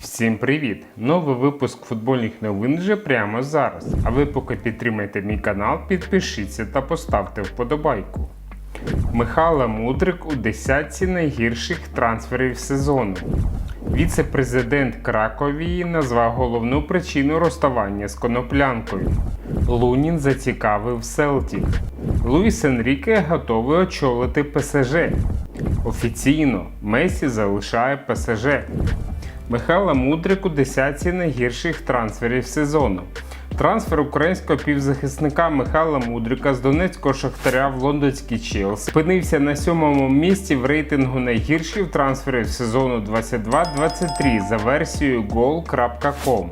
Всім привіт! Новий випуск футбольних новин вже прямо зараз. А ви поки підтримайте мій канал, підпишіться та поставте вподобайку. Михайло Мудрик у десятці найгірших трансферів сезону. Віце-президент Краковії назвав головну причину розставання з коноплянкою. Лунін зацікавив Селтік. Луїс Енріке готовий очолити ПСЖ. Офіційно Месі залишає ПСЖ. Михайло Мудрик у десятці найгірших трансферів сезону. Трансфер українського півзахисника Михайла Мудрика з Донецького Шахтаря в лондонський Челсі опинився на сьомому місці в рейтингу найгірших трансферів сезону 22-23 за версією goal.com.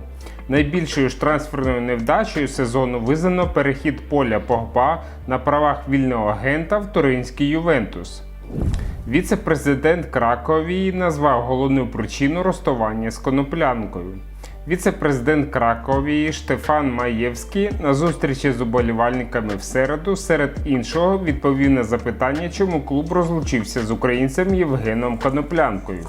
Найбільшою ж трансферною невдачею сезону визнано перехід поля Погба на правах вільного агента в Туринський Ювентус. Віце-президент Краковії назвав головну причину розставання з коноплянкою. Віце-президент Краковії Штефан Маєвський на зустрічі з уболівальниками в середу, серед іншого, відповів на запитання, чому клуб розлучився з українцем Євгеном Коноплянкою.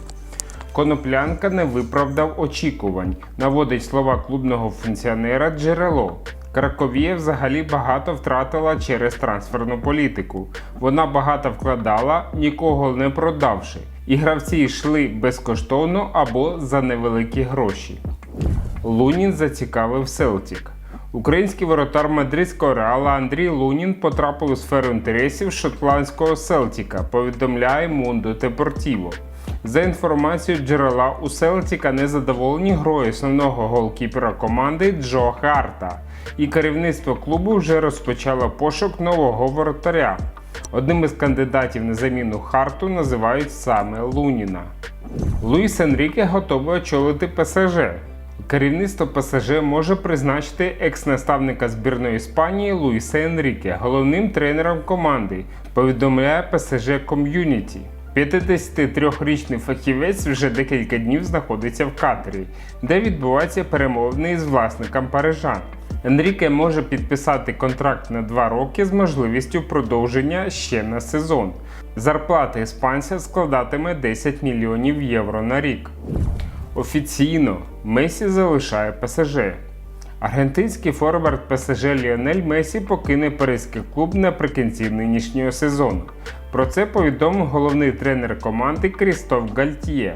Коноплянка не виправдав очікувань, наводить слова клубного функціонера джерело. Краковія взагалі багато втратила через трансферну політику. Вона багато вкладала, нікого не продавши. І гравці йшли безкоштовно або за невеликі гроші. Лунін зацікавив Селтік. Український воротар мадридського реала Андрій Лунін потрапив у сферу інтересів шотландського Селтіка, повідомляє Мундо Депортіво. За інформацією джерела у Селтіка незадоволені грою основного голкіпера команди Джо Харта, і керівництво клубу вже розпочало пошук нового воротаря. Одним із кандидатів на заміну Харту називають саме Луніна. Луїс Енріке готовий очолити ПСЖ. Керівництво ПСЖ може призначити екс-наставника збірної Іспанії Луїса Енріке головним тренером команди, повідомляє ПСЖ Ком'юніті. 53-річний фахівець вже декілька днів знаходиться в Катері, де відбуваються перемовини із власником парижан. Енріке може підписати контракт на 2 роки з можливістю продовження ще на сезон. Зарплата іспанця складатиме 10 мільйонів євро на рік. Офіційно Месі залишає ПСЖ. Аргентинський форвард ПСЖ Ліонель Месі покине паризький клуб наприкінці нинішнього сезону. Про це повідомив головний тренер команди Крістоф Гальтіє.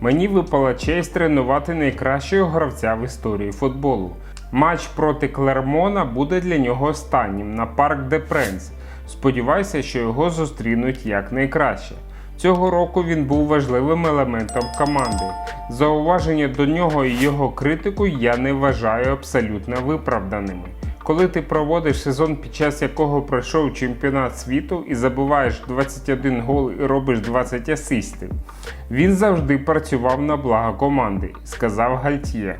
Мені випала честь тренувати найкращого гравця в історії футболу. Матч проти Клермона буде для нього останнім на Парк де Пренс. Сподіваюся, що його зустрінуть якнайкраще. Цього року він був важливим елементом команди. Зауваження до нього і його критику я не вважаю абсолютно виправданими. Коли ти проводиш сезон, під час якого пройшов чемпіонат світу і забуваєш 21 гол і робиш 20 асистів, він завжди працював на благо команди, сказав Гальтіє.